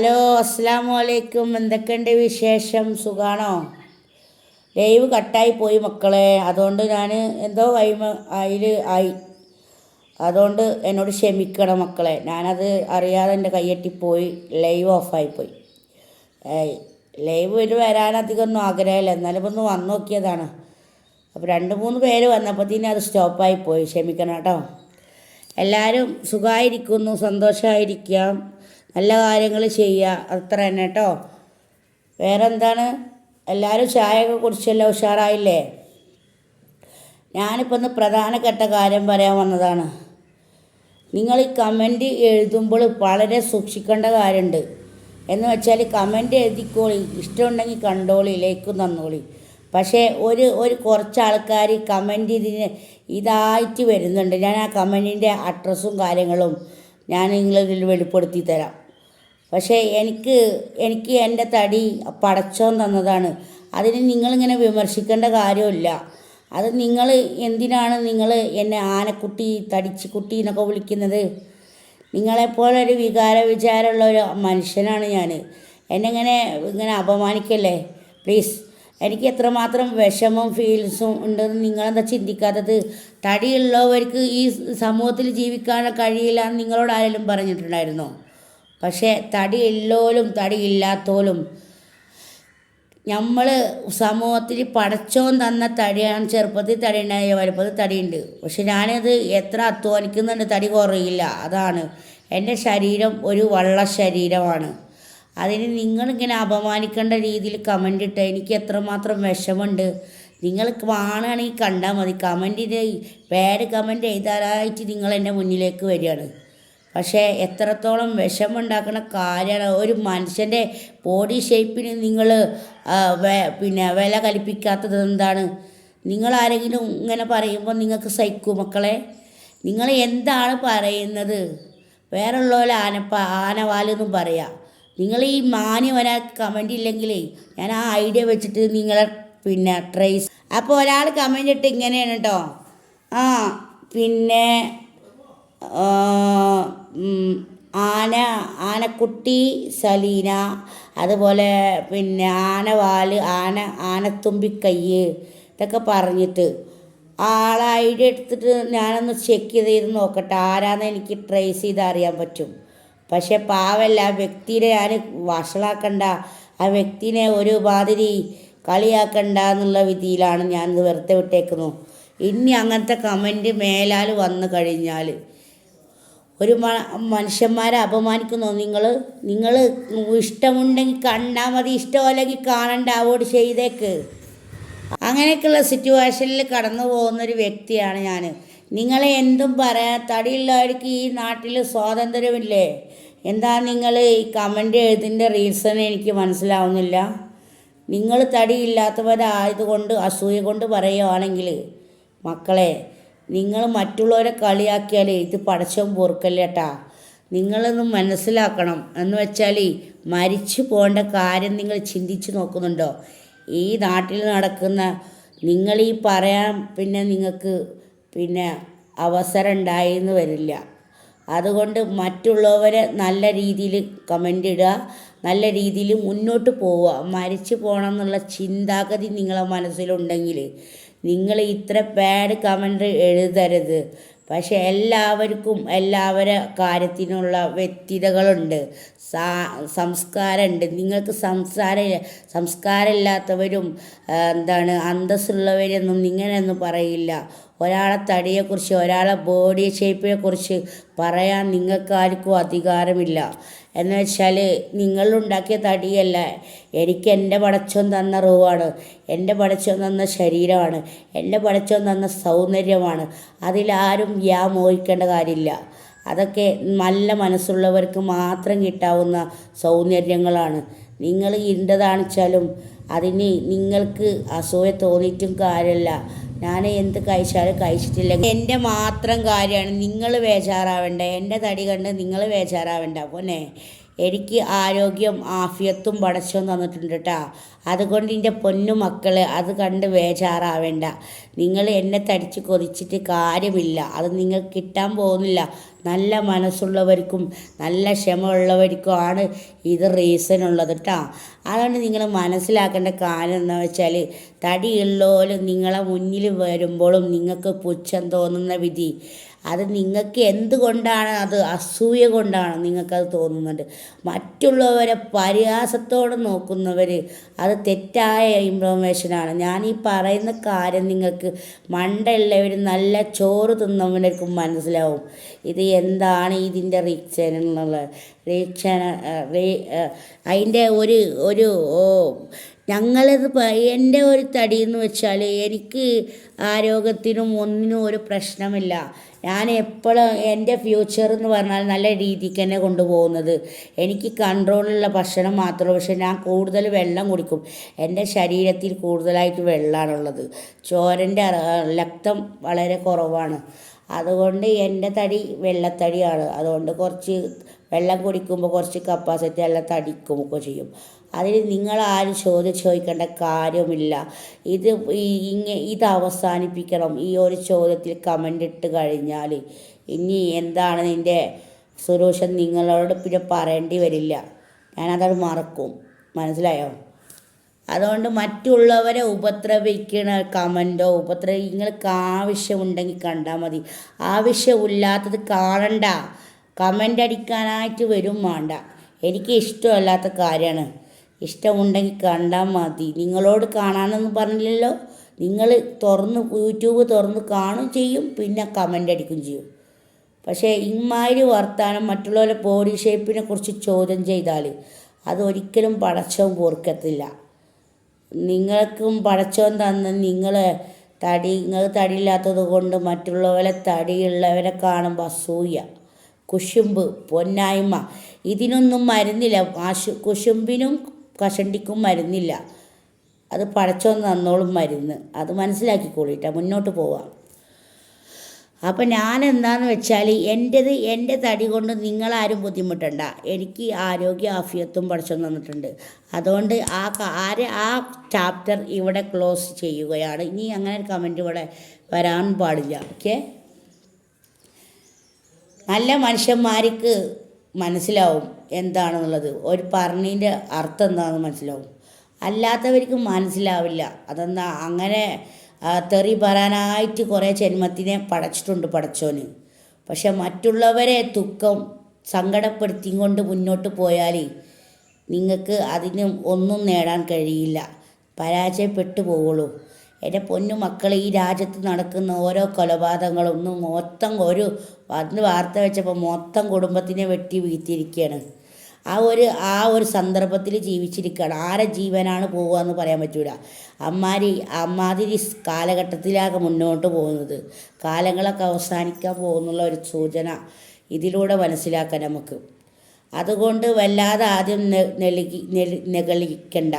Hello അസ്സാം വലൈക്കും എന്തൊക്കെയുണ്ട് വിശേഷം? സുഖാണോ? ലൈവ് കട്ടായി പോയി മക്കളെ. അതുകൊണ്ട് ഞാൻ എന്തോ കൈമ അതിൽ ആയി. അതുകൊണ്ട് എന്നോട് ക്ഷമിക്കണം മക്കളെ. ഞാനത് അറിയാതെ എന്റെ കയ്യെട്ടിപ്പോയി ലൈവ് ഓഫായിപ്പോയി ലൈവ് ഒരു വരാനധികമൊന്നും ആഗ്രഹമില്ല. എന്നാലും ഒന്ന് വന്നു നോക്കിയതാണ്. അപ്പോൾ രണ്ട് മൂന്ന് പേര് വന്നപ്പോഴത്തേനും അത് സ്റ്റോപ്പായി പോയി. ക്ഷമിക്കണം കേട്ടോ. എല്ലാവരും സുഖമായിരിക്കുന്നു സന്തോഷമായിരിക്കാം നല്ല കാര്യങ്ങൾ ചെയ്യുക അത്ര തന്നെ കേട്ടോ വേറെ എന്താണ് എല്ലാവരും ചായയൊക്കെ കുടിച്ചല്ലോ ഉഷാറായില്ലേ? ഞാനിപ്പോൾ ഒന്ന് പ്രധാനപ്പെട്ട കാര്യം പറയാൻ വന്നതാണ്. നിങ്ങൾ ഈ കമന്റ് എഴുതുമ്പോൾ വളരെ സൂക്ഷിക്കേണ്ട കാര്യമുണ്ട് എന്ന് വെച്ചാൽ കമന്റ് എഴുതിക്കോളി ഇഷ്ടമുണ്ടെങ്കിൽ കണ്ടോളി ലൈക്കും തന്നോളി. പക്ഷേ ഒരു ഒരു കുറച്ച് ആൾക്കാർ കമന്റ് ഇതിന് ഇതായിട്ട് വരുന്നുണ്ട്. ഞാൻ ആ കമന്റിന്റെ അഡ്രസ്സും കാര്യങ്ങളും ഞാൻ നിങ്ങളിതിൽ വെളിപ്പെടുത്തി തരാം പക്ഷേ എനിക്ക് എനിക്ക് എന്റെ തടി പടച്ചോൻ തന്നതാണ്. അതിന് നിങ്ങളിങ്ങനെ വിമർശിക്കേണ്ട കാര്യമില്ല. അത് നിങ്ങൾ എന്തിനാണ് നിങ്ങൾ എന്നെ ആനക്കുട്ടി തടിച്ചുകുട്ടി എന്നൊക്കെ വിളിക്കുന്നത്? നിങ്ങളെപ്പോലെ ഒരു വികാര വിചാരമുള്ള ഒരു മനുഷ്യനാണ് ഞാൻ. എന്നെങ്ങനെ ഇങ്ങനെ ഇങ്ങനെ അപമാനിക്കല്ലേ? പ്ലീസ് എനിക്ക് എത്രമാത്രം വിഷമം ഫീൽസും ഉണ്ടെന്ന് നിങ്ങളെന്താ ചിന്തിക്കാത്തത്? തടിയുള്ളവർക്ക് ഈ സമൂഹത്തിൽ ജീവിക്കാൻ കഴിയില്ല എന്ന് നിങ്ങളോട് ആരെങ്കിലും പറഞ്ഞിട്ടുണ്ടായിരുന്നോ? പക്ഷേ തടി ഉള്ളോലും തടി ഇല്ലാത്തോലും നമ്മൾ സമൂഹത്തിൽ പടച്ചോൻ തന്ന തടിയാണ്. ചെറുപ്പത്തിൽ തടി ഉണ്ടായ വലുപ്പത്തിൽ തടിയുണ്ട്. പക്ഷെ ഞാനത് എത്ര അധ്വാനിക്കുന്നുണ്ട് തടി കുറയില്ല. അതാണ് എന്റെ ശരീരം ഒരു വള്ള ശരീരമാണ്. അതിന് നിങ്ങളിങ്ങനെ അപമാനിക്കേണ്ട രീതിയിൽ കമന്റ് ഇട്ട് എനിക്ക് എത്രമാത്രം വിഷമുണ്ട് നിങ്ങൾ കാണുകയാണെങ്കിൽ കണ്ടാൽ മതി. കമന്റിന്റെ പേര് കമന്റ് എഴുതാനായിട്ട് നിങ്ങൾ എന്റെ മുന്നിലേക്ക് വരികയാണ്. പക്ഷേ എത്രത്തോളം വിഷമുണ്ടാക്കുന്ന കാര്യമാണ്. ഒരു മനുഷ്യന്റെ ബോഡി ഷേപ്പിന് നിങ്ങൾ പിന്നെ വില കൽപ്പിക്കാത്തത് എന്താണ്? നിങ്ങൾ ആരെങ്കിലും ഇങ്ങനെ പറയുമ്പോൾ നിങ്ങൾക്ക് സഹിക്കൂ മക്കളെ. നിങ്ങൾ എന്താണ് പറയുന്നത്? വേറുള്ളവരെ ആനപ്പ ആനവാലെന്നും പറയാം. നിങ്ങൾ ഈ മാന്യം വരാൻ കമന്റ് ഇല്ലെങ്കിലേ ഞാൻ ആ ഐഡിയ വെച്ചിട്ട് നിങ്ങളെ പിന്നെ ട്രേസ് അപ്പോൾ ഒരാൾ കമന്റ് ഇട്ട് ഇങ്ങനെയാണ് കേട്ടോ ആ പിന്നെ ആന ആനക്കുട്ടി സലീന അതുപോലെ പിന്നെ ആനവാൽ ആന ആനത്തുമ്പിക്കയ്യ് ഇതൊക്കെ പറഞ്ഞിട്ട് ആളെ ഡി എടുത്തിട്ട് ഞാനൊന്ന് ചെക്ക് ചെയ്ത് നോക്കട്ടെ ആരാന്ന് എനിക്ക് ട്രേസ് ചെയ്ത് അറിയാൻ പറ്റും. പക്ഷെ പാവല്ല ആ വ്യക്തിയെ ഞാൻ വഷളാക്കണ്ട ആ വ്യക്തിനെ ഒരു മാതിരി കളിയാക്കണ്ട എന്നുള്ള വിധിയിലാണ് ഞാനിത് വെറുതെ വിട്ടേക്കുന്നു ഇനി അങ്ങനത്തെ കമന്റ് മേലാൽ വന്നു കഴിഞ്ഞാൽ ഒരു മനുഷ്യന്മാരെ അപമാനിക്കുന്നോ. നിങ്ങൾ നിങ്ങൾ ഇഷ്ടമുണ്ടെങ്കിൽ കണ്ടാൽ മതി ഇഷ്ടമല്ലെങ്കിൽ കാണണ്ട അവോട് ചെയ്തേക്ക്. അങ്ങനെയൊക്കെയുള്ള സിറ്റുവേഷനിൽ കടന്നു പോകുന്നൊരു വ്യക്തിയാണ് ഞാൻ നിങ്ങളെ എന്തും പറയാൻ തടിയുള്ളവർക്ക് ഈ നാട്ടിൽ സ്വാതന്ത്ര്യമില്ലേ? എന്താ നിങ്ങൾ ഈ കമന്റ് എഴുതിന്റെ റീസൺ എനിക്ക് മനസ്സിലാവുന്നില്ല. നിങ്ങൾ തടിയില്ലാത്തവരായതുകൊണ്ട് അസൂയ കൊണ്ട് പറയുകയാണെങ്കിൽ മക്കളെ നിങ്ങൾ മറ്റുള്ളവരെ കളിയാക്കിയാലേ ഇത് പടച്ചവും പൊറുക്കല്ലേട്ടാ നിങ്ങളൊന്ന് മനസ്സിലാക്കണം. എന്ന് വെച്ചാൽ മരിച്ചു പോകേണ്ട കാര്യം നിങ്ങൾ ചിന്തിച്ച് നോക്കുന്നുണ്ടോ? ഈ നാട്ടിൽ നടക്കുന്ന നിങ്ങൾ ഈ പറയാൻ പിന്നെ നിങ്ങൾക്ക് പിന്നെ അവസരം ഉണ്ടായെന്ന് വരില്ല. അതുകൊണ്ട് മറ്റുള്ളവരെ നല്ല രീതിയിൽ കമന്റ് ഇടുക നല്ല രീതിയിൽ മുന്നോട്ട് പോവുക. മരിച്ചു പോകണം എന്നുള്ള ചിന്താഗതി നിങ്ങളെ മനസ്സിലുണ്ടെങ്കിൽ നിങ്ങൾ ഇത്ര ബാഡ് കമന്റ് എഴുതരുത്. പക്ഷെ എല്ലാവർക്കും എല്ലാവരെ കാര്യത്തിനുള്ള വ്യക്തിതകളുണ്ട്. സാ സംസ്കാരമുണ്ട് നിങ്ങൾക്ക് സംസാരം സംസ്കാരമില്ലാത്തവരും എന്താണ് അന്തസ്സുള്ളവരൊന്നും ഇങ്ങനെയൊന്നും പറയില്ല. ഒരാളെ തടിയെക്കുറിച്ച് ഒരാളെ ബോഡി ഷേപ്പിനെക്കുറിച്ച് പറയാൻ നിങ്ങൾക്കാർക്കും അധികാരമില്ല. എന്ന് വെച്ചാൽ നിങ്ങളുണ്ടാക്കിയ തടിയല്ല എനിക്ക് എന്റെ പടച്ചോൻ തന്ന റൂവാണ് എന്റെ പടച്ചോൻ തന്ന ശരീരമാണ് എന്റെ പടച്ചോൻ തന്ന സൗന്ദര്യമാണ്. അതിലാരും യാ മോഹിക്കേണ്ട കാര്യമില്ല. അതൊക്കെ നല്ല മനസ്സുള്ളവർക്ക് മാത്രം കിട്ടാവുന്ന സൗന്ദര്യങ്ങളാണ്. നിങ്ങൾ ഇണ്ടതാണിച്ചാലും അതിന് നിങ്ങൾക്ക് അസൂയ തോന്നിയിട്ടും കാര്യമല്ല ഞാൻ എന്ത് കഴിച്ചാലും കഴിച്ചിട്ടില്ല. എന്റെ മാത്രം കാര്യമാണ് നിങ്ങൾ ബേജാറാവേണ്ട. എന്റെ തടി കണ്ട് നിങ്ങൾ ബേജാറാവേണ്ട പോന്നെ. എനിക്ക് ആരോഗ്യം ആഫിയത്തും പടച്ചവും തന്നിട്ടുണ്ട് കേട്ടോ അതുകൊണ്ട് എന്റെ പൊന്നു മക്കൾ അത് കണ്ട് ബേജാറാവേണ്ട. നിങ്ങൾ എന്നെ തടിച്ച് കൊതിച്ചിട്ട് കാര്യമില്ല. അത് നിങ്ങൾക്ക് കിട്ടാൻ പോകുന്നില്ല. നല്ല മനസ്സുള്ളവർക്കും നല്ല ക്ഷമ ആണ് ഇത് റീസൺ ഉള്ളത് കേട്ടോ അതാണ് നിങ്ങൾ മനസ്സിലാക്കേണ്ട കാര്യം എന്താ വെച്ചാൽ തടിയുള്ളോലും നിങ്ങളെ മുന്നിൽ വരുമ്പോഴും നിങ്ങൾക്ക് പുച്ഛം തോന്നുന്ന വിധി. അത് നിങ്ങൾക്ക് എന്തുകൊണ്ടാണ്? അത് അസൂയ കൊണ്ടാണ് നിങ്ങൾക്കത് തോന്നുന്നത്. മറ്റുള്ളവരെ പരിഹാസത്തോടെ നോക്കുന്നവർ അത് തെറ്റായ ഇൻഫോർമേഷനാണ് ഞാൻ ഈ പറയുന്ന കാര്യം നിങ്ങൾക്ക് മണ്ടയുള്ളവർ നല്ല ചോറ് തിന്നവനർക്കും മനസ്സിലാവും. ഇത് എന്താണ് ഇതിന്റെ റീക്ഷൻ എന്നുള്ളത്? റീക്ഷൻ അതിന്റെ ഒരു ഒരു ഞങ്ങളിത് എന്റെ ഒരു തടി എന്ന് വെച്ചാൽ എനിക്ക് ആരോഗ്യത്തിനും ഒന്നിനും ഒരു പ്രശ്നമില്ല. ഞാൻ എപ്പോഴും എന്റെ ഫ്യൂച്ചർ എന്ന് പറഞ്ഞാൽ നല്ല രീതിക്ക് തന്നെ കൊണ്ടുപോകുന്നത്. എനിക്ക് കൺട്രോളുള്ള ഭക്ഷണം മാത്രമേ പക്ഷേ ഞാൻ കൂടുതൽ വെള്ളം കുടിക്കും. എന്റെ ശരീരത്തിൽ കൂടുതലായിട്ട് വെള്ളമാണുള്ളത് ചോരന്റെ രക്തം വളരെ കുറവാണ്. അതുകൊണ്ട് എന്റെ തടി വെള്ളത്തടിയാണ്. അതുകൊണ്ട് കുറച്ച് വെള്ളം കുടിക്കുമ്പോൾ കുറച്ച് കപ്പാസിറ്റി എല്ലാം തടിക്കുമൊക്കെ ചെയ്യും. അതിന് നിങ്ങളാരും ചോദ്യം ചോദിക്കേണ്ട കാര്യമില്ല ഇത് ഇങ്ങ ഇത് അവസാനിപ്പിക്കണം. ഈ ഒരു ചോദ്യത്തിൽ കമന്റ് ഇട്ട് കഴിഞ്ഞാൽ ഇനി എന്താണ് നിന്റെ സൊല്യൂഷൻ നിങ്ങളോട് പിന്നെ പറയേണ്ടി വരില്ല. ഞാനതത് മറക്കും. മനസ്സിലായോ? അതുകൊണ്ട് മറ്റുള്ളവരെ ഉപദ്രവിക്കണ കമന്റോ ഉപദ്രവ നിങ്ങൾക്ക് ആവശ്യമുണ്ടെങ്കിൽ കണ്ടാൽ മതി. ആവശ്യമില്ലാത്തത് കാണണ്ട. കമന്റ് അടിക്കാനായിട്ട് വരും വേണ്ട. എനിക്ക് ഇഷ്ടമല്ലാത്ത കാര്യമാണ്. ഇഷ്ടമുണ്ടെങ്കിൽ കണ്ടാൽ മതി. നിങ്ങളോട് കാണാനൊന്നും പറഞ്ഞില്ലല്ലോ. നിങ്ങൾ തുറന്ന് യൂട്യൂബ് തുറന്ന് കാണും ചെയ്യും പിന്നെ കമന്റ് അടിക്കും ചെയ്യും. പക്ഷേ ഇമാതിരി വർത്താനം മറ്റുള്ളവരെ ബോഡി ഷേപ്പിനെ കുറിച്ച് ചോദ്യം ചെയ്താൽ അതൊരിക്കലും പടച്ചവും പൊറുക്കത്തില്ല നിങ്ങൾക്കും പടച്ചവും തന്ന നിങ്ങൾ തടി നിങ്ങൾ തടിയില്ലാത്തത് കൊണ്ട് മറ്റുള്ളവരെ തടിയുള്ളവരെ കാണുമ്പോൾ അസൂയ കുശുമ്പ് പൊന്നായ്മ. ഇതിനൊന്നും മരുന്നില്ല. ആശു കുശുമ്പിനും കഷണ്ടിക്കും മരുന്നില്ല. അത് പടച്ചോൻ തന്നോളും മരുന്ന്. അത് മനസ്സിലാക്കിക്കോളിട്ട മുന്നോട്ട് പോവാം. അപ്പം ഞാൻ എന്താന്ന് വെച്ചാൽ എന്റെത് എന്റെ തടി കൊണ്ട് നിങ്ങളാരും ബുദ്ധിമുട്ടണ്ട. എനിക്ക് ആരോഗ്യ ആഫിയത്തും പഠിച്ചു തന്നിട്ടുണ്ട്. അതുകൊണ്ട് ആ ആരെ ആ ചാപ്റ്റർ ഇവിടെ ക്ലോസ് ചെയ്യുകയാണ്. ഇനി അങ്ങനെ ഒരു കമന്റ് ഇവിടെ വരാൻ പാടില്ല. ഓക്കെ നല്ല മനുഷ്യന്മാർക്ക് മനസ്സിലാവും എന്താണെന്നുള്ളത്. ഒരു പറഞ്ഞതിന്റെ അർത്ഥം എന്താണെന്ന് മനസ്സിലാവും. അല്ലാത്തവർക്ക് മനസ്സിലാവില്ല. അതെന്താ? അങ്ങനെ തെറി പറയാനായിട്ട് കുറേ ജന്മത്തിനെ പടച്ചിട്ടുണ്ട് പടച്ചോന്. പക്ഷെ മറ്റുള്ളവരെ ദുഃഖം സങ്കടപ്പെടുത്തി കൊണ്ട് മുന്നോട്ട് പോയാൽ നിങ്ങൾക്ക് അതിനും ഒന്നും നേടാൻ കഴിയില്ല. പരാജയപ്പെട്ടു പോവുള്ളൂ. എന്റെ പൊന്നു മക്കൾ ഈ രാജ്യത്ത് നടക്കുന്ന ഓരോ കൊലപാതകങ്ങളൊന്നും മൊത്തം ഒരു വന്ന് വാർത്ത വെച്ചപ്പോൾ മൊത്തം കുടുംബത്തിനെ വെട്ടി വീഴ്ത്തിയിരിക്കുകയാണ്. ആ ഒരു ആ ഒരു സന്ദർഭത്തിൽ ജീവിച്ചിരിക്കുകയാണ്. ആരെ ജീവനാണ് പോകുക എന്ന് പറയാൻ പറ്റൂല. അമ്മാരി അമ്മാതിരി കാലഘട്ടത്തിലാകെ മുന്നോട്ട് പോകുന്നത്. കാലങ്ങളൊക്കെ അവസാനിക്കാൻ പോകുന്നുള്ള ഒരു സൂചന ഇതിലൂടെ മനസ്സിലാക്കാൻ നമുക്ക്. അതുകൊണ്ട് വല്ലാതെ ആദ്യം നെലുകി നെകളിക്കണ്ട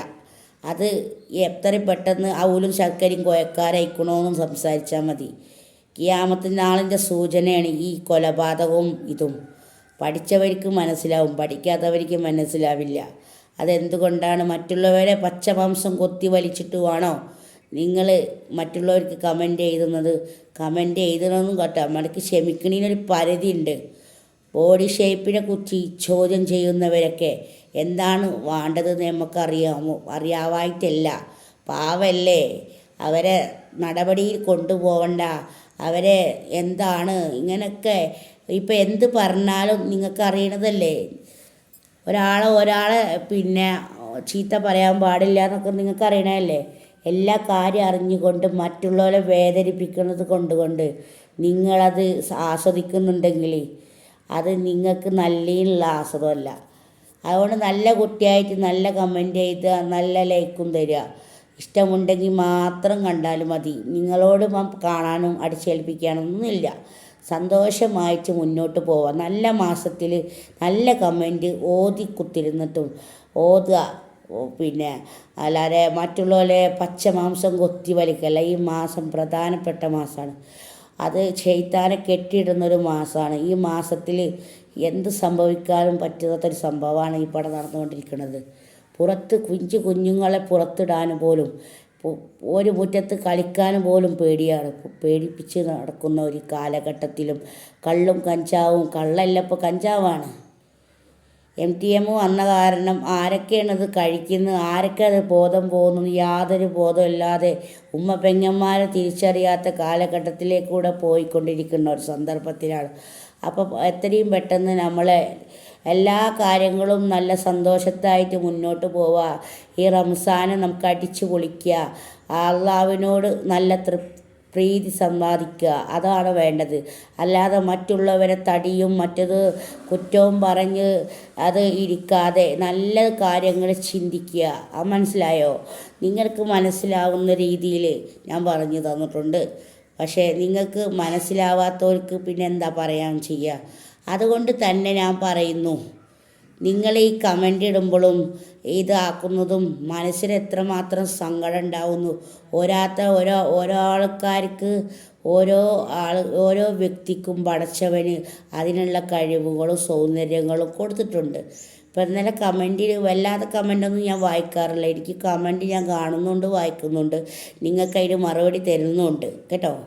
അത് എത്ര പെട്ടെന്ന് അവലും ശർക്കരയും കൊയക്കാരയക്കണമെന്നും സംസാരിച്ചാൽ മതി. കിയാമത്തിന്റെ നാളിന്റെ സൂചനയാണ് ഈ കൊലപാതകവും ഇതും. പഠിച്ചവർക്ക് മനസ്സിലാവും പഠിക്കാത്തവർക്ക് മനസ്സിലാവില്ല. അതെന്തുകൊണ്ടാണ് മറ്റുള്ളവരെ പച്ചമാംസം കൊത്തി വലിച്ചിട്ടുവാണോ നിങ്ങൾ മറ്റുള്ളവർക്ക് കമന്റ് എഴുതുന്നത് കമന്റ് എഴുതണമെന്നും കേട്ടോ. നമ്മൾക്ക് ക്ഷമിക്കണീനൊരു പരിധിയുണ്ട്. ബോഡി ഷേപ്പിനെ കുറിച്ച് ചോദ്യം ചെയ്യുന്നവരൊക്കെ എന്താണ് വേണ്ടതെന്ന് നമുക്കറിയാമോ? അറിയാവായിട്ടല്ല. പാവല്ലേ? അവരെ നടപടിയിൽ കൊണ്ടുപോകണ്ട അവരെ എന്താണ്? ഇങ്ങനെയൊക്കെ ഇപ്പം എന്ത് പറഞ്ഞാലും നിങ്ങൾക്ക് അറിയണതല്ലേ ഒരാളെ ഒരാളെ പിന്നെ ചീത്ത പറയാൻ പാടില്ല എന്നൊക്കെ നിങ്ങൾക്ക് അറിയണമല്ലേ എല്ലാ കാര്യം അറിഞ്ഞുകൊണ്ട് മറ്റുള്ളവരെ വേദനിപ്പിക്കുന്നത് കൊണ്ടുകൊണ്ട് നിങ്ങളത് ആസ്വദിക്കുന്നുണ്ടെങ്കിൽ അത് നിങ്ങൾക്ക് നല്ലതിനുള്ള ആസ്വദമല്ല അതുകൊണ്ട് നല്ല കുട്ടിയായിട്ട് നല്ല കമന്റ് ചെയ്ത് നല്ല ലൈക്കും തരിക. ഇഷ്ടമുണ്ടെങ്കിൽ മാത്രം കണ്ടാലും മതി. നിങ്ങളോട് കാണാനും അടിച്ചേൽപ്പിക്കാനൊന്നുമില്ല സന്തോഷമായിട്ട് മുന്നോട്ട് പോവാം നല്ല മാസത്തിൽ നല്ല കമന്റ് ഓതി കുത്തിരുന്നിട്ടും ഓതുക. പിന്നെ അല്ലാതെ മറ്റുള്ളവരെ പച്ച മാംസം കൊത്തി വലിക്കല്ല. ഈ മാസം പ്രധാനപ്പെട്ട മാസമാണ്. അത് ചെയ്ത്താനെ കെട്ടിയിടുന്നൊരു മാസമാണ് ഈ മാസത്തിൽ എന്ത് സംഭവിക്കാനും പറ്റാത്തൊരു സംഭവമാണ് ഈ പടം നടന്നുകൊണ്ടിരിക്കുന്നത്. പുറത്ത് കുഞ്ചു കുഞ്ഞുങ്ങളെ പുറത്തിടാൻ പോലും ഒരു മുറ്റത്ത് കളിക്കാൻ പോലും പേടിയാണ്. പേടിപ്പിച്ച് നടക്കുന്ന ഒരു കാലഘട്ടത്തിലും കള്ളും കഞ്ചാവും കള്ളല്ല ഇപ്പോൾ കഞ്ചാവാണ്. എം ടി എം വന്ന കാരണം ആരൊക്കെയാണ് ഇത് കഴിക്കുന്നത്? ആരൊക്കെ അത് ബോധം പോകുന്നു? യാതൊരു ബോധമില്ലാതെ ഉമ്മ പെങ്ങന്മാരെ തിരിച്ചറിയാത്ത കാലഘട്ടത്തിലേക്കൂടെ പോയിക്കൊണ്ടിരിക്കുന്ന ഒരു സന്ദർഭത്തിലാണ്. അപ്പോൾ എത്രയും പെട്ടെന്ന് നമ്മളെ എല്ലാ കാര്യങ്ങളും നല്ല സന്തോഷത്തായിട്ട് മുന്നോട്ട് പോവുക. ഈ റംസാനെ നമുക്ക് അടിച്ചു പൊളിക്കുക. അള്ളാവിനോട് നല്ല തൃപ്തി പ്രീതി സമ്പാദിക്കുക. അതാണ് വേണ്ടത്. അല്ലാതെ മറ്റുള്ളവരെ തടിയും മറ്റത് കുറ്റവും പറഞ്ഞ് അത് ഇരിക്കാതെ നല്ല കാര്യങ്ങൾ ചിന്തിക്കുക. ആ മനസ്സിലായോ? നിങ്ങൾക്ക് മനസ്സിലാവുന്ന രീതിയിൽ ഞാൻ പറഞ്ഞു തന്നിട്ടുണ്ട്. പക്ഷേ നിങ്ങൾക്ക് മനസ്സിലാവാത്തവർക്ക് പിന്നെ എന്താ പറയാൻ ചെയ്യുക? അതുകൊണ്ട് തന്നെ ഞാൻ പറയുന്നു. നിങ്ങൾ ഈ കമന്റ് ഇടുമ്പോഴും ഇതാക്കുന്നതും മനസ്സിന് എത്രമാത്രം സങ്കടം ഉണ്ടാവുന്നു. ഓരാത്ത ഓരോ ഓരോ ആൾക്കാർക്ക് ഓരോ ആൾ ഓരോ വ്യക്തിക്കും പടച്ചവന് അതിനുള്ള കഴിവുകളും സൗന്ദര്യങ്ങളും കൊടുത്തിട്ടുണ്ട്. ഇപ്പം ഇന്നലെ കമന്റിൽ വല്ലാതെ കമന്റൊന്നും ഞാൻ വായിക്കാറില്ല. എനിക്ക് കമന്റ് ഞാൻ കാണുന്നുണ്ട് വായിക്കുന്നുണ്ട്. നിങ്ങൾക്ക് അതിന് മറുപടി തരുന്നുണ്ട്. കേട്ടോ?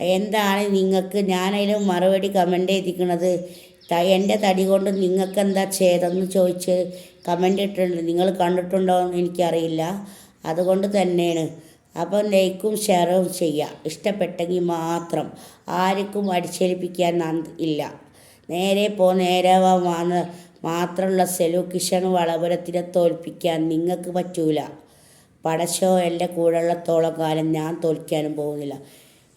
എന്താണ് നിങ്ങൾക്ക് ഞാനതിന് മറുപടി കമന്റ് എഴുതിക്കണത് ത- എന്റെ തടി കൊണ്ട് നിങ്ങൾക്ക് എന്താ ചെയ്തെന്ന് ചോദിച്ച് കമന്റ് ഇട്ടിട്ടുണ്ട്. നിങ്ങൾ കണ്ടിട്ടുണ്ടോ എന്ന് എനിക്കറിയില്ല. അതുകൊണ്ട് തന്നെയാണ്. അപ്പം ലൈക്കും ഷെയറും ചെയ്യുക ഇഷ്ടപ്പെട്ടെങ്കിൽ മാത്രം. ആർക്കും അടിച്ചേൽപ്പിക്കാൻ ഇല്ല. നേരെ പോ നേരെ വന്ന് മാത്രമുള്ള സെലു കിഷൻ വളപുരത്തിനെ തോൽപ്പിക്കാൻ നിങ്ങൾക്ക് പറ്റൂല. പടശോ എന്റെ കൂടെയുള്ളത്തോളം കാലം ഞാൻ തോൽക്കാനും പോകുന്നില്ല.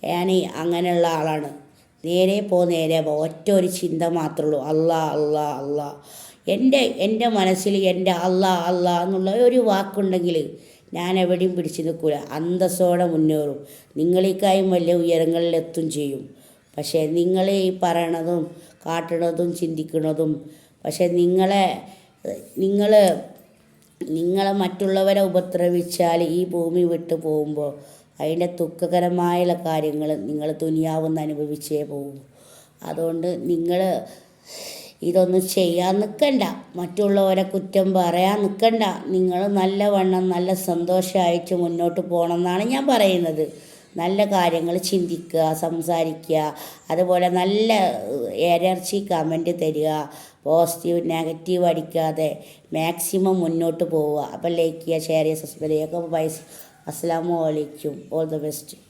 ഞാൻ അങ്ങനെയുള്ള ആളാണ്. നേരെ പോ നേരെ പോ. ഒറ്റ ഒരു ചിന്ത മാത്രമേ ഉള്ളൂ അല്ലാ അല്ലാ അല്ലാ. എന്റെ എന്റെ മനസ്സിൽ എന്റെ അല്ലാ അല്ലാ എന്നുള്ള ഒരു വാക്കുണ്ടെങ്കിൽ ഞാൻ എവിടെയും പിടിച്ചു നിൽക്കില്ല അന്തസ്സോടെ മുന്നേറും. നിങ്ങളേക്കായും വലിയ ഉയരങ്ങളിലെത്തും ചെയ്യും. പക്ഷേ നിങ്ങൾ ഈ പറയണതും കാട്ടണതും ചിന്തിക്കുന്നതും പക്ഷേ നിങ്ങളെ നിങ്ങൾ നിങ്ങളെ മറ്റുള്ളവരെ ഉപദ്രവിച്ചാൽ ഈ ഭൂമി വിട്ടു പോകുമ്പോൾ അതിന്റെ ദുഃഖകരമായ കാര്യങ്ങൾ നിങ്ങൾ തുനിയാവുന്ന അനുഭവിച്ചേ പോകും അതുകൊണ്ട് നിങ്ങൾ ഇതൊന്നും ചെയ്യാൻ നിൽക്കണ്ട. മറ്റുള്ളവരെ കുറ്റം പറയാൻ നിൽക്കണ്ട. നിങ്ങൾ നല്ലവണ്ണം നല്ല സന്തോഷമായിട്ട് മുന്നോട്ട് പോകണം എന്നാണ് ഞാൻ പറയുന്നത്. നല്ല കാര്യങ്ങൾ ചിന്തിക്കുക സംസാരിക്കുക അതുപോലെ നല്ല എനർജി കമന്റ് തരിക പോസിറ്റീവ് നെഗറ്റീവ് അടിക്കാതെ മാക്സിമം മുന്നോട്ട് പോവുക. അപ്പം ലൈക്ക് ചെയ്യുക ഷെയർ ചെയ്യുക സബ്സ്ക്രൈബ് ചെയ്യുക. അപ്പോൾ bye അസ്സാം വലൈക്കും ഓൾ ദ ബെസ്റ്റ്